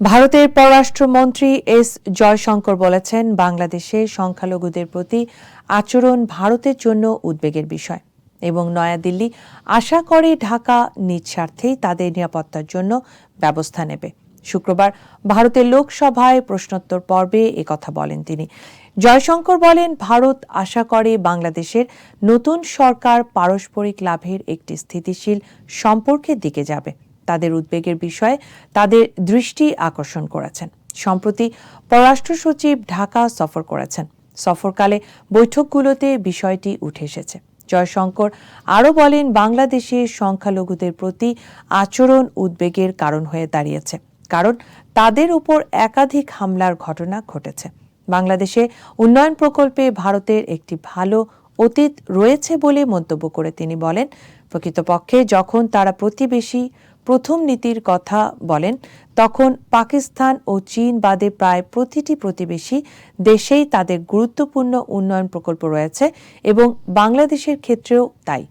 ভারতের পররাষ্ট্রমন্ত্রী এস জয়শঙ্কর বলেছেন, বাংলাদেশে সংখ্যালঘুদের প্রতি আচরণ ভারতের জন্য উদ্বেগের বিষয় এবং নয়াদিল্লি আশা করে ঢাকা নিজ স্বার্থেই তাদের নিরাপত্তার জন্য ব্যবস্থা নেবে। শুক্রবার ভারতের লোকসভায় প্রশ্নোত্তর পর্বে কথা বলেন তিনি। জয়শঙ্কর বলেন, ভারত আশা করে বাংলাদেশের নতুন সরকার পারস্পরিক লাভের একটি স্থিতিশীল সম্পর্কের দিকে যাবে। তাদের উদ্বেগের বিষয়ে তাদের দৃষ্টি আকর্ষণ করেছেন। সম্প্রতি পররাষ্ট্র সচিব ঢাকা সফর করেছেন। সফরকালে বৈঠকগুলোতে বিষয়টি উঠে এসেছে। জয়শঙ্কর আরও বলেন, বাংলাদেশে সংখ্যালঘুদের প্রতি আচরণ উদ্বেগের কারণ হয়ে দাঁড়িয়েছে, কারণ তাদের উপর একাধিক হামলার ঘটনা ঘটেছে। বাংলাদেশে উন্নয়ন প্রকল্পে ভারতের একটি ভালো অতীত রয়েছে বলে মন্তব্য করে তিনি বলেন, প্রকৃতপক্ষে যখন তারা প্রতিবেশী প্রথম নীতির কথা বলেন, তখন পাকিস্তান ও চীন বাদে প্রায় প্রতিটি প্রতিবেশী দেশেই তাদের গুরুত্বপূর্ণ উন্নয়ন প্রকল্প রয়েছে এবং বাংলাদেশের ক্ষেত্রেও তাই।